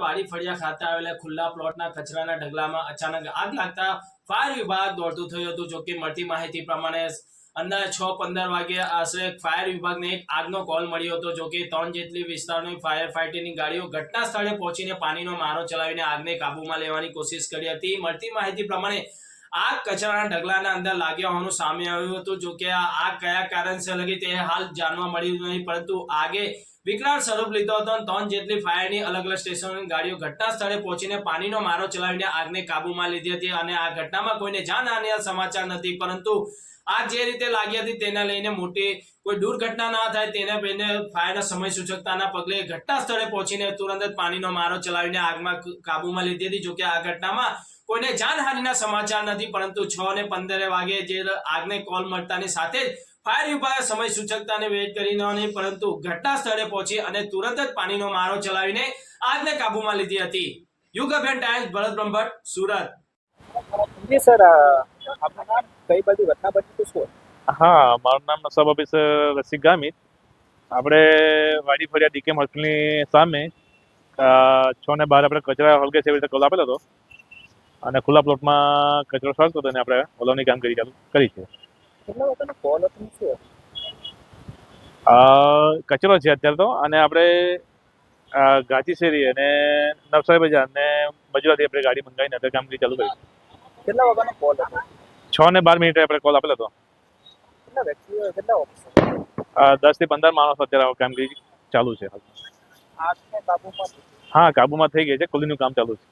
વાડી ફળિયા ખાતે આવેલા ખુલ્લા પ્લોટના કચરાના ઢગલામાં અચાનક આગ લાગતા ફાયર વિભાગ દોડતું થયું હતું. જોકે મળતી માહિતી પ્રમાણે અંદાજ છ પંદર વાગે આશરે ફાયર વિભાગને એક આગનો કોલ મળ્યો હતો. જોકે ત્રણ જેટલી વિસ્તારની ફાયર ફાઇટરની ગાડીઓ ઘટના સ્થળે પહોંચીને પાણીનો મારો ચલાવીને આગને કાબૂમાં લેવાની કોશિશ કરી હતી. મળતી માહિતી પ્રમાણે આગ કચરાના ઢગલાના અંદર લાગ્યા હોવાનું સામે આવ્યું હતું જોકે આ આગ કયા કારણસર લગી તે હાલ જાણવા મળ્યું નહીં, પરંતુ આગે વિકરાળ સ્વરૂપ લીધો હતો ત્રણ જેટલી ફાયરની અલગ અલગ સ્ટેશનોની ગાડીઓ ઘટના સ્થળે પહોંચીને પાણીનો મારો ચલાવીને આગને કાબૂમાં લીધી હતી અને આ ઘટનામાં કોઈને જાનહાનિના સમાચાર નથી, પરંતુ આગ જે રીતે લાગી હતી તેને લઈને મોટી કોઈ દુર્ઘટના ના થાય તેને લઈને ફાયરના સમય સૂચકતાના પગલે ઘટના સ્થળે પહોંચીને તુરંત જ પાણીનો મારો ચલાવીને આગમાં કાબૂમાં લીધી હતી જોકે આ ઘટનામાં કોઈને જાનહાનિના સમાચાર નથી પરંતુ છ ને પંદરે વાગે જે આગને કોલ મળતાની સાથે જ ફાયર વિભાગે સમય સૂચકતાને વેટ કરી ન નહીં પરંતુ ઘટના સ્થળે પહોંચી અને તુરંત જ પાણીનો મારો ચલાવીને આગને કાબૂમાં લીધી હતી. યુગભેન ટાઈમ્સ ભરત બ્રહ્મભટ્ટ સુરત. જી સર આપનું નામ કઈ બધી ઘટના બની તો શું? હા મારું નામ સબ ઓફિસર રસિક ગામિત આપણે વાડી ફળિયા ડીકેમ હોસ્પિટલની સામે છ ને બાર આપણે કચરા હલકે છે એવી રીતે કોલ આપેલો હતો. અને ખુલ્લા પ્લોટમાં કચરો સળગતો અને આપણે ઓલવની કરી ચાલુ કરી છે. કચરો છે અત્યારે તો અને આપણે શેરી અને નવસારી બજાર અને મજૂરાથી આપણે ગાડી મંગાવીને અત્યારે કામગીરી ચાલુ કરી કેટલા વાગ્યાનો કોલ હતો? છ ને બાર મિનિટે આપણે કોલ આપેલો હતો. દસ દસથી પંદર માણસો અત્યારે કામગીરી ચાલુ છે. હા કાબુમાં થઈ ગઈ છે કુલીનું કામ ચાલુ છે.